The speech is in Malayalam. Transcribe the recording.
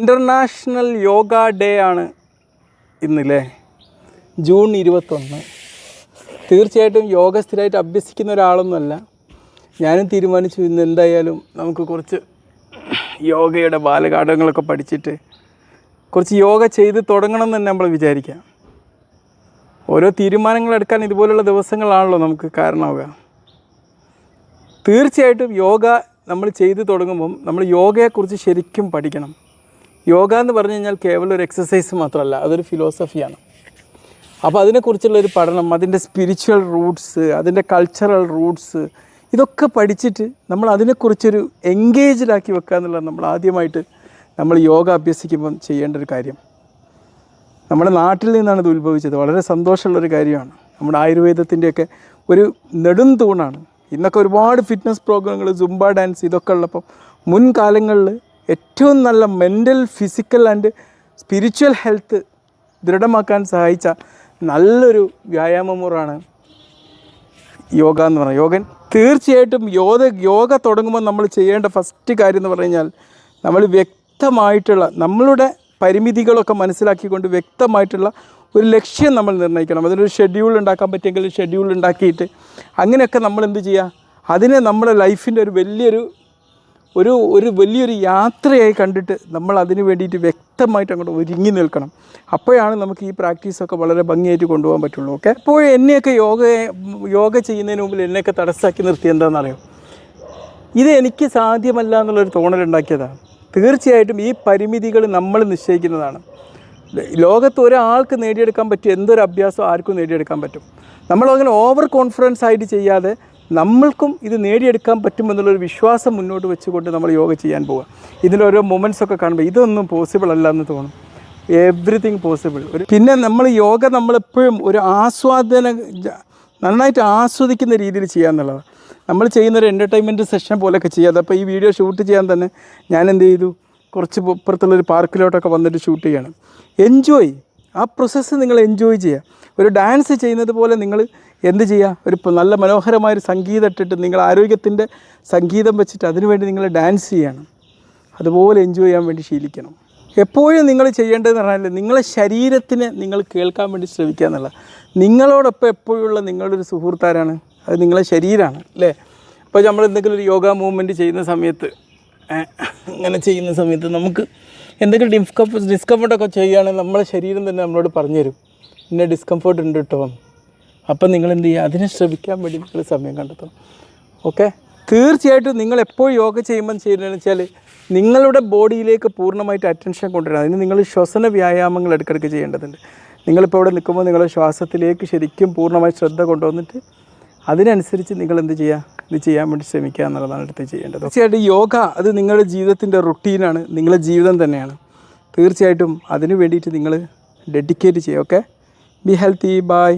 ഇന്റർനാഷണൽ യോഗ ഡേ ആണ് ഇന്നില്ലേ? ജൂൺ ഇരുപത്തൊന്ന്. തീർച്ചയായിട്ടും യോഗ സ്ഥിരമായിട്ട് അഭ്യസിക്കുന്ന ഒരാളൊന്നുമല്ല. ഞാനും തീരുമാനിച്ചു ഇന്ന് എന്തായാലും നമുക്ക് കുറച്ച് യോഗയുടെ ബാലഘാടങ്ങളൊക്കെ പഠിച്ചിട്ട് കുറച്ച് യോഗ ചെയ്ത് തുടങ്ങണം എന്ന് തന്നെ നമ്മൾ വിചാരിക്കാം. ഓരോ തീരുമാനങ്ങൾ എടുക്കാൻ ഇതുപോലുള്ള ദിവസങ്ങളാണല്ലോ നമുക്ക് കാരണമാവുക. തീർച്ചയായിട്ടും യോഗ നമ്മൾ ചെയ്തു തുടങ്ങുമ്പം നമ്മൾ യോഗയെക്കുറിച്ച് ശരിക്കും പഠിക്കണം. യോഗ എന്ന് പറഞ്ഞു കഴിഞ്ഞാൽ കേവലം ഒരു എക്സസൈസ് മാത്രമല്ല അതൊരു ഫിലോസഫിയാണ് അപ്പോൾ അതിനെക്കുറിച്ചുള്ള ഒരു പഠനം അതിന്റെ സ്പിരിച്വൽ റൂട്ട്സ് അതിന്റെ കൾച്ചറൽ റൂട്ട്സ് ഇതൊക്കെ പഠിച്ചിട്ട് നമ്മൾ അതിനെക്കുറിച്ചൊരു എൻഗേജ്ഡാക്കി വെക്കുക എന്നുള്ളത് നമ്മൾ ആദ്യമായിട്ട് നമ്മൾ യോഗ അഭ്യസിക്കുമ്പം ചെയ്യേണ്ട ഒരു കാര്യം. നമ്മുടെ നാട്ടിൽ നിന്നാണ് ഇത് ഉത്ഭവിച്ചത്. വളരെ സന്തോഷമുള്ളൊരു കാര്യമാണ്. നമ്മുടെ ആയുർവേദത്തിന്റെയൊക്കെ ഒരു നെടും തൂണാണ് ഇന്നൊക്കെ ഒരുപാട് ഫിറ്റ്നസ് പ്രോഗ്രാമുകൾ സുംബ ഡാൻസ് ഇതൊക്കെ ഉള്ളപ്പം മുൻകാലങ്ങളിൽ ഏറ്റവും നല്ല mental physical and spiritual health ദൃഢമാക്കാൻ സഹായിച്ച നല്ലൊരു വ്യായാമമുറാണ് യോഗ എന്ന് പറയുന്നത് യോഗൻ തീർച്ചയായിട്ടും യോഗ യോഗ തുടങ്ങുമ്പോൾ നമ്മൾ ചെയ്യേണ്ട ഫസ്റ്റ് കാര്യം എന്ന് പറഞ്ഞു കഴിഞ്ഞാൽ നമ്മൾ വ്യക്തമായിട്ടുള്ള നമ്മളുടെ പരിമിതികളൊക്കെ മനസ്സിലാക്കിക്കൊണ്ട് വ്യക്തമായിട്ടുള്ള ഒരു ലക്ഷ്യം നമ്മൾ നിർണയിക്കണം. അതിനൊരു ഷെഡ്യൂൾ ഉണ്ടാക്കാൻ പറ്റിയെങ്കിൽ ഷെഡ്യൂൾ ഉണ്ടാക്കിയിട്ട് അങ്ങനെയൊക്കെ നമ്മൾ എന്ത് ചെയ്യുക? അതിനെ നമ്മുടെ ലൈഫിന്റെ ഒരു വലിയൊരു ഒരു ഒരു വലിയൊരു യാത്രയായി കണ്ടിട്ട് നമ്മൾ അതിന് വേണ്ടിയിട്ട് വ്യക്തമായിട്ട് അങ്ങോട്ട് ഒരുങ്ങി നിൽക്കണം. അപ്പോഴാണ് നമുക്ക് ഈ പ്രാക്ടീസൊക്കെ വളരെ ഭംഗിയായിട്ട് കൊണ്ടുപോകാൻ പറ്റുള്ളൂ. ഓക്കെ? അപ്പോൾ എന്നെയൊക്കെ യോഗ യോഗ ചെയ്യുന്നതിന് മുമ്പിൽ എന്നെയൊക്കെ തടസ്സാക്കി നിർത്തി എന്താണെന്നറിയോ? ഇത് എനിക്ക് സാധ്യമല്ല എന്നുള്ളൊരു തോന്നലുണ്ടാക്കിയതാണ് തീർച്ചയായിട്ടും ഈ പരിമിതികൾ നമ്മൾ നിശ്ചയിക്കുന്നതാണ്. ലോകത്ത് ഒരാൾക്ക് നേടിയെടുക്കാൻ പറ്റും എന്തൊരു അഭ്യാസം ആർക്കും നേടിയെടുക്കാൻ പറ്റും. നമ്മളങ്ങനെ ഓവർ കോൺഫിഡൻസ് ആയിട്ട് ചെയ്യാതെ നമ്മൾക്കും ഇത് നേടിയെടുക്കാൻ പറ്റുമെന്നുള്ളൊരു വിശ്വാസം മുന്നോട്ട് വെച്ചുകൊണ്ട് നമ്മൾ യോഗ ചെയ്യാൻ പോവുക. ഇതിലോരോ ഒക്കെ കാണുമ്പോൾ ഇതൊന്നും പോസിബിൾ അല്ല എന്ന് തോന്നും. എവ്രിതിങ് പോസിബിൾ ഒരു പിന്നെ നമ്മൾ യോഗ നമ്മളെപ്പോഴും ഒരു ആസ്വാദന നന്നായിട്ട് ആസ്വദിക്കുന്ന രീതിയിൽ ചെയ്യുക എന്നുള്ളതാണ്. നമ്മൾ ചെയ്യുന്ന ഒരു എന്റർടൈൻമെന്റ് സെഷൻ പോലെയൊക്കെ ചെയ്യാതെ അപ്പോൾ ഈ വീഡിയോ ഷൂട്ട് ചെയ്യാൻ തന്നെ ഞാൻ എന്ത് ചെയ്തു? കുറച്ച് പുറത്തുള്ളൊരു പാർക്കിലോട്ടൊക്കെ വന്നിട്ട് ഷൂട്ട് ചെയ്യണം. എൻജോയ് ആ പ്രോസസ്സ് നിങ്ങൾ എൻജോയ് ചെയ്യുക. ഒരു ഡാൻസ് ചെയ്യുന്നത് പോലെ നിങ്ങൾ എന്ത് ചെയ്യുക ഒരു നല്ല മനോഹരമായൊരു സംഗീതം ഇട്ടിട്ട് നിങ്ങൾ ആരോഗ്യത്തിന്റെ സംഗീതം വെച്ചിട്ട് അതിനുവേണ്ടി നിങ്ങൾ ഡാൻസ് ചെയ്യണം. അതുപോലെ എൻജോയ് ചെയ്യാൻ വേണ്ടി ശീലിക്കണം. എപ്പോഴും നിങ്ങൾ ചെയ്യേണ്ടതെന്ന് പറഞ്ഞാൽ നിങ്ങളെ ശരീരത്തിന് നിങ്ങൾ കേൾക്കാൻ വേണ്ടി ശ്രമിക്കുക എന്നുള്ള നിങ്ങളോടൊപ്പം എപ്പോഴുള്ള നിങ്ങളുടെ ഒരു സുഹൃത്താരാണ് അത് നിങ്ങളെ ശരീരമാണ് അല്ലേ? ഇപ്പോൾ നമ്മൾ എന്തെങ്കിലും ഒരു യോഗ മൂവ്മെന്റ് ചെയ്യുന്ന സമയത്ത് അങ്ങനെ ചെയ്യുന്ന സമയത്ത് നമുക്ക് എന്തെങ്കിലും ഡിസ്കംഫർട്ട് ഡിസ്കംഫർട്ടൊക്കെ ചെയ്യുകയാണെങ്കിൽ നമ്മളെ ശരീരം തന്നെ നമ്മളോട് പറഞ്ഞു തരും ഇന്ന ഡിസ്കംഫർട്ട് ഉണ്ട് കേട്ടോ അപ്പം നിങ്ങൾ എന്ത് ചെയ്യുക? അതിനെ ശ്രമിക്കാൻ വേണ്ടി നിങ്ങൾ സമയം കണ്ടെത്തണം. ഓക്കെ തീർച്ചയായിട്ടും നിങ്ങൾ എപ്പോൾ യോഗ ചെയ്യുമ്പം ചെയ്യുന്നതെന്ന് വെച്ചാൽ നിങ്ങളുടെ ബോഡിയിലേക്ക് പൂർണമായിട്ട് അറ്റൻഷൻ കൊണ്ടുവരണം. അതിന് നിങ്ങൾ ശ്വസന വ്യായാമങ്ങൾ ഇടയ്ക്കിടയ്ക്ക് ചെയ്യേണ്ടതുണ്ട്. നിങ്ങളിപ്പോൾ ഇവിടെ നിൽക്കുമ്പോൾ നിങ്ങളുടെ ശ്വാസത്തിലേക്ക് ശരിക്കും പൂർണമായി ശ്രദ്ധ കൊണ്ടുവന്നിട്ട് അതിനനുസരിച്ച് നിങ്ങൾ എന്ത് ചെയ്യുക? ഇത് ചെയ്യാൻ വേണ്ടി ശ്രമിക്കുക എന്നുള്ളതാണ് അടുത്ത് ചെയ്യേണ്ടത്. തീർച്ചയായിട്ടും യോഗ അത് നിങ്ങളുടെ ജീവിതത്തിന്റെ റുട്ടീനാണ് നിങ്ങളുടെ ജീവിതം തന്നെയാണ്. തീർച്ചയായിട്ടും അതിനു വേണ്ടിയിട്ട് നിങ്ങൾ ഡെഡിക്കേറ്റ് ചെയ്യുക. Okay be healthy by